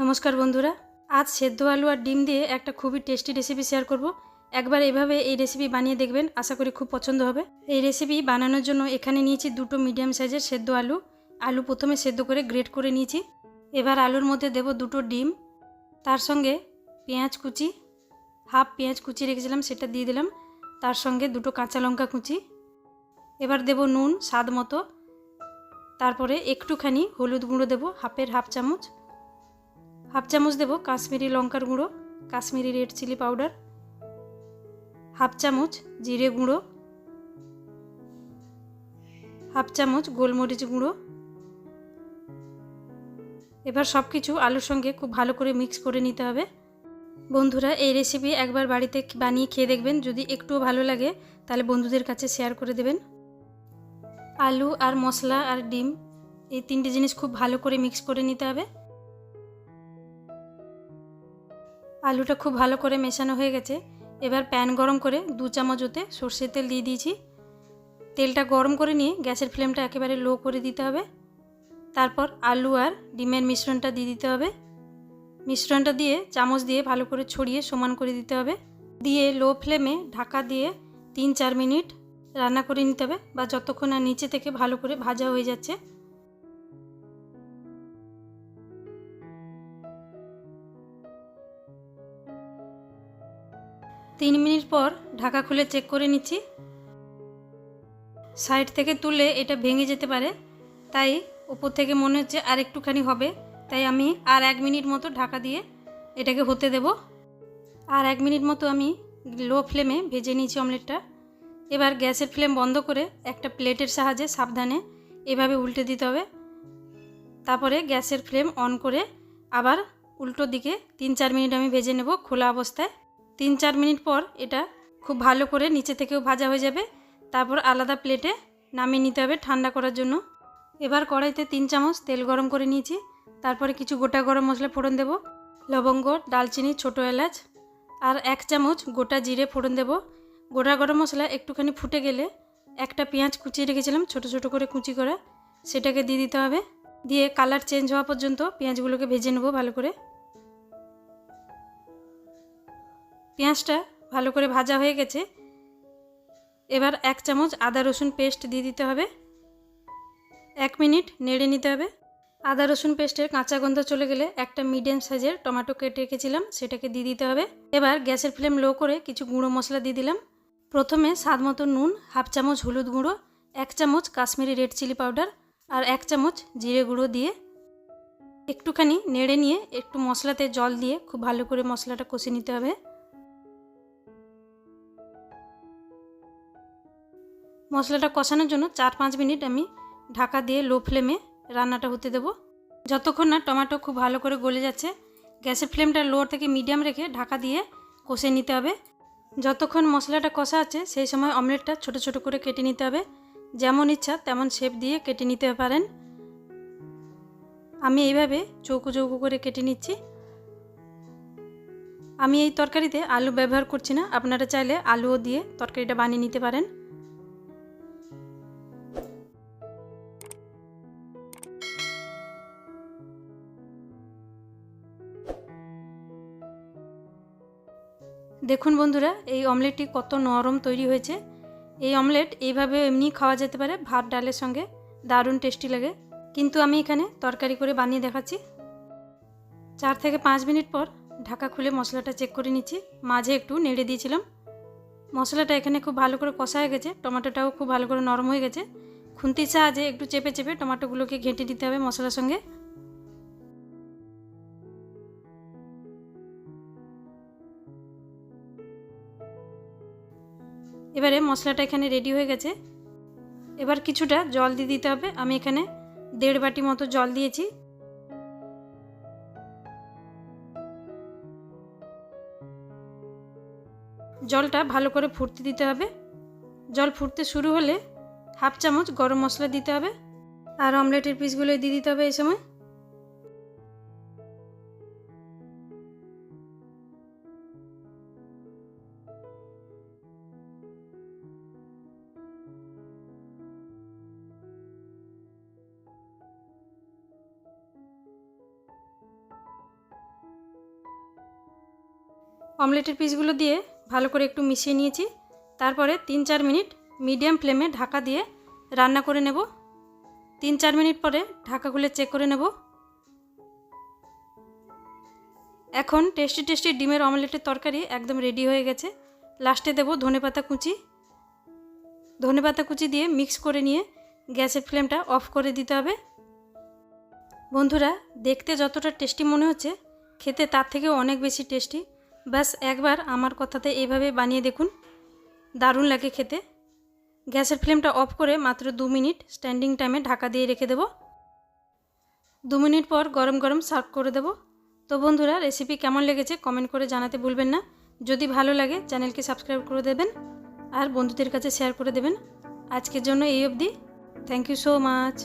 নমস্কার বন্ধুরা, আজ সেদ্ধ আলু আর ডিম দিয়ে একটা খুবই টেস্টি রেসিপি শেয়ার করব। একবার এভাবে এই রেসিপি বানিয়ে দেখবেন, আশা করি খুব পছন্দ হবে। এই রেসিপি বানানোর জন্য এখানে নিয়েছি দুটো মিডিয়াম সাইজের সেদ্ধ আলু। আলু প্রথমে সেদ্ধ করে গ্রেট করে নিয়েছি। এবার আলুর মধ্যে দেব দুটো ডিম। তার সঙ্গে পেঁয়াজ কুচি হাফ পেঁয়াজ কুচি রেখেছিলাম, সেটা দিয়ে দিলাম। তার সঙ্গে দুটো কাঁচা লঙ্কা কুচি। এবার দেব নুন, স্বাদ মতো। তারপরে একটুখানি হলুদ গুঁড়ো দেবো হাফের হাফ চামচ। হাফ চামচ দেবো, কাশ্মীরি লঙ্কার গুঁড়ো, Kashmiri red chilli powder half চামচ জিরে গুঁড়ো হাফ চামচ গোলমরিচ গুঁড়ো। এবার সব কিছু আলুর সঙ্গে খুব ভালো করে মিক্স করে নিতে হবে। বন্ধুরা, এই রেসিপি একবার বাড়িতে বানিয়ে খেয়ে দেখবেন। যদি একটুও ভালো লাগে, তাহলে বন্ধুদের কাছে শেয়ার করে দেবেন। আলু আর মশলা আর ডিম, এই তিনটে জিনিস খুব ভালো করে মিক্স করে নিতে হবে। আলুটা খুব ভালো করে মেশানো হয়ে গেছে। এবার প্যান গরম করে দু চামচ ওতে সর্ষের তেল দিয়ে দিয়েছি। তেলটা গরম করে নিয়ে গ্যাসের ফ্লেমটা একেবারে লো করে দিতে হবে। তারপর আলু আর ডিমের মিশ্রণটা দিয়ে দিতে হবে। মিশ্রণটা দিয়ে চামচ দিয়ে ভালো করে ছড়িয়ে সমান করে দিতে হবে। দিয়ে লো ফ্লেমে ঢাকা দিয়ে তিন চার মিনিট রান্না করে নিতে হবে বা যতক্ষণ না নিচে থেকে ভালো করে ভাজা হয়ে যাচ্ছে তিন মিনিট পর ঢাকা খুলে চেক করে নিচ্ছি। সাইড থেকে তুলে এটা ভেঙে যেতে পারে। তাই উপর থেকে মনে হচ্ছে আর একটুখানি হবে। তাই আমি আর এক মিনিট মতো ঢাকা দিয়ে এটাকে হতে দেব। আর এক মিনিট মতো আমি লো ফ্লেমে ভেজে নিয়েছি অমলেটটা। এবার গ্যাসের ফ্লেম বন্ধ করে একটা প্লেটের সাহায্যে সাবধানে এভাবে উল্টে দিতে হবে। তারপরে গ্যাসের ফ্লেম অন করে আবার উল্টো দিকে তিন চার মিনিট আমি ভেজে নেব খোলা অবস্থায়। তিন চার মিনিট পর এটা খুব ভালো করে নিচে থেকেও ভাজা হয়ে যাবে। তারপর আলাদা প্লেটে নামিয়ে নিতে হবে ঠান্ডা করার জন্য। এবার কড়াইতে তিন চামচ তেল গরম করে নিয়েছি। তারপরে কিছু গোটা গরম মশলা ফোড়ন দেব, লবঙ্গ দালচিনি ছোটো এলাচ, আর এক চামচ গোটা জিরে ফোড়ন দেব। গোটা গরম মশলা একটুখানি ফুটে গেলে একটা পেঁয়াজ কুচিয়ে রেখেছিলাম ছোট ছোট করে কুচি করা। সেটাকে দিয়ে দিতে হবে। দিয়ে কালার চেঞ্জ হওয়া পর্যন্ত পেঁয়াজগুলোকে ভেজে নেব ভালো করে। পেঁয়াজটা ভালো করে ভাজা হয়ে গেছে। এবার এক চামচ আদা রসুন পেস্ট দিয়ে দিতে হবে। এক মিনিট নেড়ে নিতে হবে। আদা রসুন পেস্টের কাঁচা গন্ধ চলে গেলে একটা মিডিয়াম সাইজের টমেটো কেটে রেখেছিলাম, সেটাকে দিয়ে দিতে হবে। এবার গ্যাসের ফ্লেম লো করে কিছু গুঁড়ো মশলা দিয়ে দিলাম। প্রথমে স্বাদ মতো নুন, হাফ চামচ হলুদ গুঁড়ো, এক চামচ কাশ্মীরি রেড চিলি পাউডার আর এক চামচ জিরে গুঁড়ো দিয়ে একটুখানি নেড়ে নিয়ে একটু মশলাতে জল দিয়ে খুব ভালো করে মশলাটা কষে নিতে হবে। মশলাটা কষানোর জন্য চার পাঁচ মিনিট আমি ঢাকা দিয়ে লো ফ্লেমে রান্নাটা হতে দেব। যতক্ষণ না টমেটো খুব ভালো করে গলে যাচ্ছে, গ্যাসের ফ্লেমটা লো থেকে মিডিয়াম রেখে ঢাকা দিয়ে কষে নিতে হবে। যতক্ষণ মশলাটা কষা আছে, সেই সময় অমলেটটা ছোট ছোট করে কেটে নিতে হবে। যেমন ইচ্ছা তেমন শেপ দিয়ে কেটে নিতে পারেন। আমি এইভাবে চৌকো চৌকো করে কেটে নিচ্ছি। আমি এই তরকারিতে আলু ব্যবহার করছি না। আপনারা চাইলে আলুও দিয়ে তরকারিটা বানিয়ে নিতে পারেন। দেখুন বন্ধুরা, এই অমলেটটি কত নরম তৈরি হয়েছে। এই অমলেট এইভাবে এমনি খাওয়া যেতে পারে, ভাত, ডালের সঙ্গে। দারুণ টেস্টি লাগে। কিন্তু আমি এখানে তরকারি করে বানিয়ে দেখাচ্ছি। চার থেকে পাঁচ মিনিট পর ঢাকা খুলে মশলাটা চেক করে নিচ্ছি। মাঝে একটু নেড়ে দিয়েছিলাম। মশলাটা এখানে খুব ভালো করে কষা হয়ে গেছে। টমেটোটাও খুব ভালো করে নরম হয়ে গেছে। খুন্তির সাহায্যে একটু চেপে চেপে টমেটোগুলোকে ঘেঁটে দিতে হবে মশলার সঙ্গে। এবারে মশলাটা এখানে রেডি হয়ে গেছে। এবার কিছুটা জল দিয়ে দিতে হবে। আমি এখানে দেড় বাটি মতো জল দিয়েছি। জলটা ভালো করে ফুটতে দিতে হবে। জল ফুটতে শুরু হলে হাফ চামচ গরম মশলা দিতে হবে। আর অমলেটের পিসগুলো দিয়ে দিতে হবে এই সময়। অমলেটের পিসগুলো দিয়ে ভালো করে একটু মিশিয়ে নিয়েছি। তারপরে তিন চার মিনিট মিডিয়াম ফ্লেমে ঢাকা দিয়ে রান্না করে নেব। তিন চার মিনিট পরে ঢাকা খুলে চেক করে নেব। এখন টেস্টি টেস্টি ডিমের অমলেটের তরকারি একদম রেডি হয়ে গেছে। লাস্টে দেবো ধনেপাতা কুচি। ধনেপাতা কুচি দিয়ে মিক্স করে নিয়ে গ্যাসের ফ্লেমটা অফ করে দিতে হবে। বন্ধুরা, দেখতে যতটা টেস্টি মনে হচ্ছে, খেতে তার থেকেও অনেক বেশি টেস্টি। ব্যাস, একবার আমার কথাতে এইভাবে বানিয়ে দেখুন। দারুণ লাগে খেতে। গ্যাসের ফ্লেমটা অফ করে মাত্র দু মিনিট স্ট্যান্ডিং টাইমে ঢাকা দিয়ে রেখে দেব। দু মিনিট পর গরম গরম সার্ভ করে দেব। তো বন্ধুরা রেসিপি কেমন লেগেছে কমেন্ট করে জানাতে ভুলবেন না। যদি ভালো লাগে, চ্যানেলকে সাবস্ক্রাইব করে দেবেন আর বন্ধুদের কাছে শেয়ার করে দেবেন। আজকের জন্য এই অবধি। Thank you so much